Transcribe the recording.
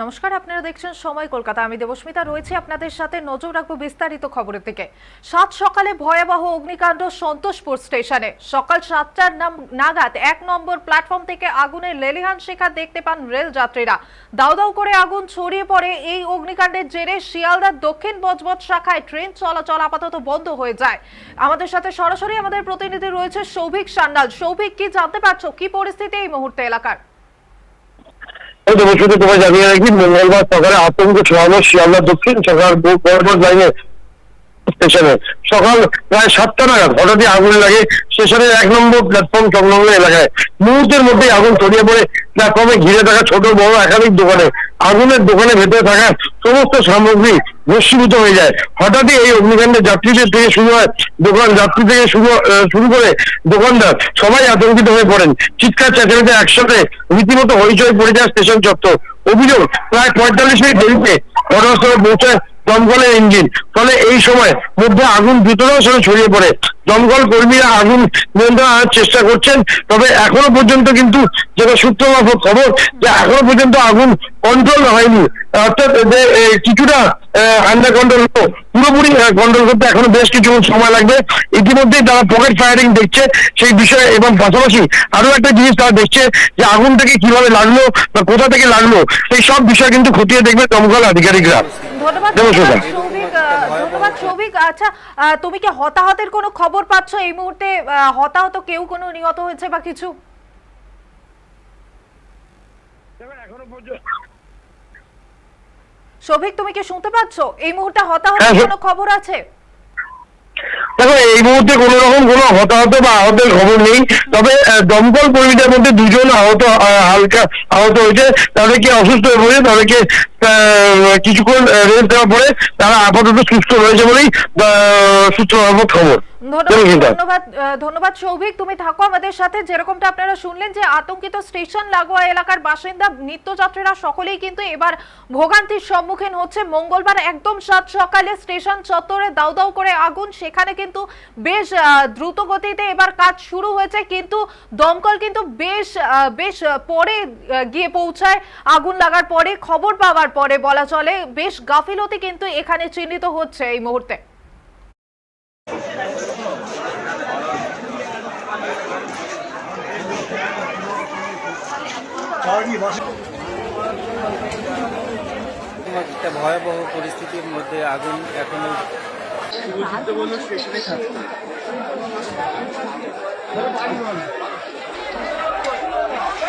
নমস্কার, আপনারা দেখছেন সময় কলকাতা। আমি দেবস্মিতা, রয়েছে আপনাদের সাথে। নজর রাখব বিস্তারিত খবরের দিকে। সাত সকালে ভয়াবহ অগ্নিকাণ্ড সন্তোষপুর স্টেশনে। সকাল সাতটার নাগাদ এক নম্বর প্ল্যাটফর্ম থেকে আগুনের লেলিহান শিখা দেখতে পান রেল যাত্রীরা দাউ দাউ করে আগুন ছড়িয়ে পড়ে। এই অগ্নিকাণ্ডের জেরে শিয়ালদার দক্ষিণ বজবজ শাখায় ট্রেন চলাচল আপাতত বন্ধ হয়ে যায়। আমাদের সাথে সরাসরি আমাদের প্রতিনিধি রয়েছে সৌভিক সান্যাল। সৌভিক, কি জানতে পারছ? কি পরিস্থিতি এই মুহূর্তে এলাকার? এই দেবশ্রুতি তোমায় জানিয়ে রাখি মঙ্গলবার সকালে আতঙ্ক ছড়ানো শিয়ালদা দক্ষিণ বরবর লাইনে স্টেশনে। সকাল প্রায় সাতটা নাগাদ, হঠাৎই আগুন লাগে। স্টেশনের এক নম্বর প্ল্যাটফর্ম সংলগ্ন এলাকায়। মুহূর্তের মধ্যেই আগুন ছড়িয়ে পড়ে। প্ল্যাটফর্মে ঘিরে থাকা ছোট বড় একাধিক দোকানে। আগুনের দোকানে ভেতরে থাকা সমস্ত সামগ্রী ভস্মীভূত হয়ে যায়। হঠাৎই এই অগ্নিকাণ্ডে যাত্রীদের থেকে শুরু হয় দোকান। যাত্রী থেকে শুরু শুরু করে দোকানদার সবাই আতঙ্কিত হয়ে পড়েন। চিৎকার চেঁচামেচি একসাথে রীতিমতো হইচই পড়ে যায় স্টেশন চত্বর। অভিযোগ প্রায় পঁয়তাল্লিশ মিনিট দেরিতে ঘটনাস্থলে পৌঁছায় দমকলের ইঞ্জিন। ফলে এই সময় মধ্যে আগুন দ্রুততার সঙ্গে ছড়িয়ে পড়ে। দমকল কর্মীরা আগুন নিয়ন্ত্রণ আনার চেষ্টা করছেন। তবে এখনও পর্যন্ত কিন্তু যেটা সূত্র মারফত খবর যে এখনও পর্যন্ত আগুন কন্ট্রোল হয়নি। অর্থাৎ যে কিছুটা আন্ডার কন্ট্রোল পুরোপুরি কন্ট্রোল করতে এখনও বেশ কিছু সময় লাগবে। ইতিমধ্যেই তারা পকেট ফায়ারিং দেখছে সেই বিষয়ে এবং পাশাপাশি আরও একটা জিনিস তারা দেখছে যে আগুনটাকে কীভাবে লাগল বা কোথা থেকে লাগল সেই সব বিষয় কিন্তু খতিয়ে দেখবে দমকল আধিকারিকরা। ধন্যবাদ। ধন্যবাদ সৌভিক আচ্ছা তুমি কি হতাহতের কোনো খবর পাচ্ছ এই মুহূর্তে? আহ, হতাহত কেউ কোনো নিহত হয়েছে বা কিছু? এখনও পর্যন্ত সৌভিক তুমি কি শুনতে পাচ্ছ? এই মুহূর্তে হতাহতের হ্যাঁ, কোনো খবর আছে? দেখো এই মুহূর্তে কোনো রকম কোনো হতাহত বা আহতের খবর নেই। তবে দমকল কর্মীদের মধ্যে দুজন আহত হালকা আহত হয়েছে। তাদেরকে অসুস্থ হয়ে পড়ে তাদেরকে আহ, কিছুক্ষণ রেস্ট দেওয়ার পরে তারা আপাতত সুস্থ রয়েছে বলেই সূত্র খবর। ধন্যবাদ ধন্যবাদ সৌভিক তুমি থাকো আমাদের সাথে। যেরকমটা আপনারা শুনলেন যে আতঙ্কিত স্টেশন লাগোয়া এলাকার বাসিন্দা নিত্যযাত্রীরা সকলেই কিন্তু এবার ভোগান্তির সম্মুখীন হচ্ছে। মঙ্গলবার একদম সাত সকালে স্টেশন চত্বরে দাউ দাউ করে আগুন সেখানে কিন্তু বেশ দ্রুত গতিতে এবার কাজ শুরু হয়েছে। কিন্তু দমকল কিন্তু বেশ বেশ পরে গিয়ে পৌঁছায়। আগুন লাগার পরে খবর পাওয়ার পরে বলা চলে বেশ গাফিলতি কিন্তু এখানে চিহ্নিত হচ্ছে এই মুহূর্তে। একটা ভয়াবহ পরিস্থিতির মধ্যে আগুন এখনও স্টেশনে